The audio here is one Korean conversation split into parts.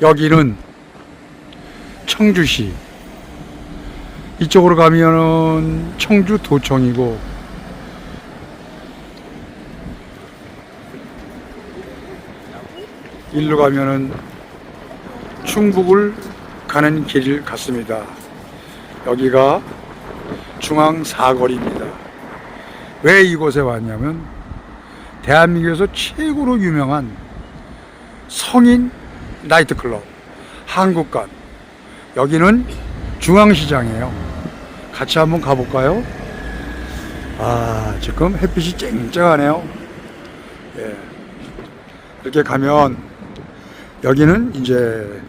여기는 청주시. 이쪽으로 가면은 청주 도청이고 일로 가면은 충북을 가는 길 같습니다. 여기가 중앙 사거리입니다. 왜 이곳에 왔냐면 대한민국에서 최고로 유명한 성인 나이트클럽 한국관 여기는 중앙시장이에요. 같이 한번 가볼까요? 아 지금 햇빛이 쨍쨍하네요. 예. 이렇게 가면 여기는 이제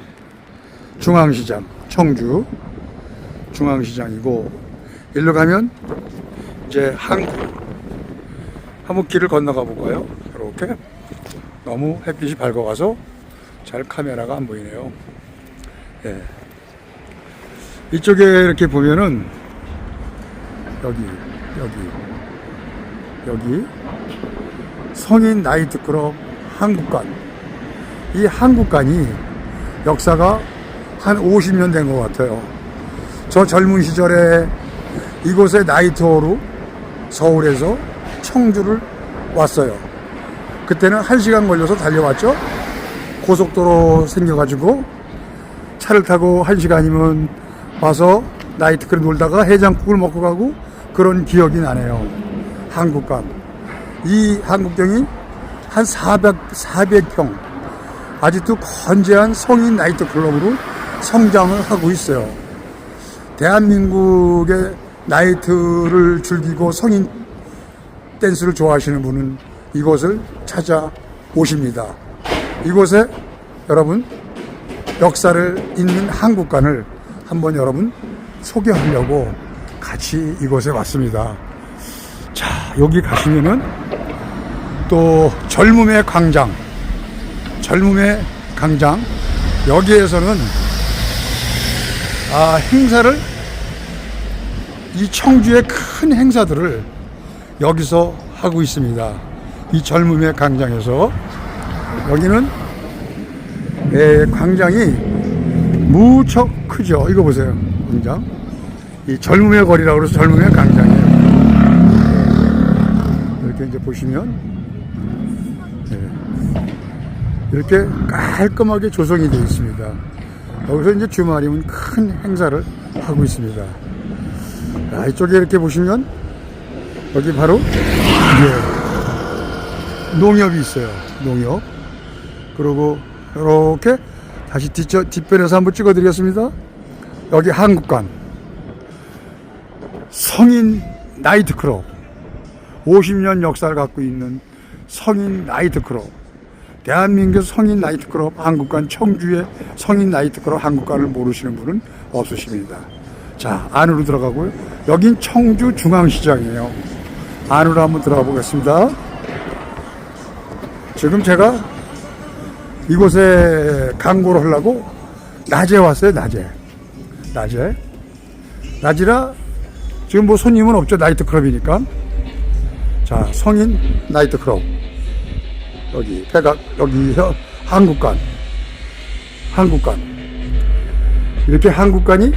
중앙시장 청주 중앙시장이고 일로 가면 이제 한국 한번 길을 건너가 볼까요? 이렇게 너무 햇빛이 밝아가서 잘 카메라가 안 보이네요. 예. 이쪽에 이렇게 보면은 여기 여기 여기 성인 나이트클럽 한국관 이 한국관이 역사가 한 50년 된 것 같아요. 저 젊은 시절에 이곳에 나이트호로 서울에서 청주를 왔어요. 그때는 1시간 걸려서 달려왔죠. 고속도로 생겨가지고 차를 타고 1시간이면 와서 나이트클럽 놀다가 해장국을 먹고 가고 그런 기억이 나네요. 한국관. 이 한국경이 한 400, 400평 아직도 건재한 성인 나이트클럽으로 성장을 하고 있어요. 대한민국의 나이트를 즐기고 성인 댄스를 좋아하시는 분은 이곳을 찾아 오십니다. 이곳에 여러분 역사를 잇는 한국관을 한번 여러분 소개하려고 같이 이곳에 왔습니다. 자, 여기 가시면은 또 젊음의 광장, 젊음의 광장, 여기에서는 아, 행사를 이 청주의 큰 행사들을 여기서 하고 있습니다. 이 젊음의 광장에서 여기는 예, 광장이 무척 크죠. 이거 보세요. 광장. 이 젊음의 거리라고 해서 젊음의 광장이에요. 이렇게 이제 보시면 예, 이렇게 깔끔하게 조성이 되어 있습니다. 여기서 이제 주말이면 큰 행사를 하고 있습니다. 자, 이쪽에 이렇게 보시면 여기 바로 이제 농협이 있어요. 농협. 그리고 이렇게 다시 뒷저, 뒷변에서 한번 찍어드리겠습니다. 여기 한국관. 성인 나이트클럽. 50년 역사를 갖고 있는 성인 나이트클럽. 대한민국 성인 나이트클럽 한국관 청주의 성인 나이트클럽 한국관을 모르시는 분은 없으십니다. 자, 안으로 들어가고요. 여긴 청주 중앙시장이에요. 안으로 한번 들어가 보겠습니다. 지금 제가 이곳에 광고를 하려고 낮에 왔어요, 낮에. 낮에. 낮이라 지금 뭐 손님은 없죠, 나이트클럽이니까. 자, 성인 나이트클럽. 여기, 백악, 여기 한국관. 한국관. 이렇게 한국관이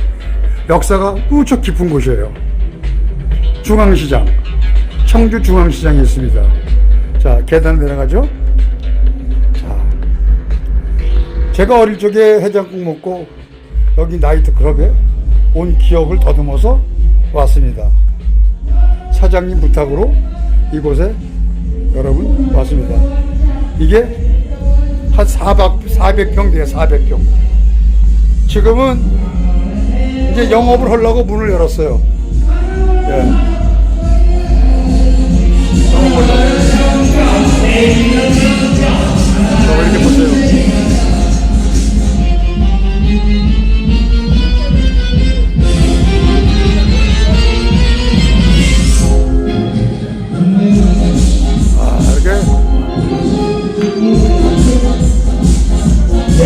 역사가 무척 깊은 곳이에요. 중앙시장. 청주 중앙시장에 있습니다. 자, 계단 내려가죠? 제가 어릴 적에 해장국 먹고 여기 나이트클럽에 온 기억을 더듬어서 왔습니다. 사장님 부탁으로 이곳에 여러분 왔습니다. 이게 한 400, 400평 돼요, 400평. 지금은 이제 영업을 하려고 문을 열었어요. 예.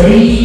하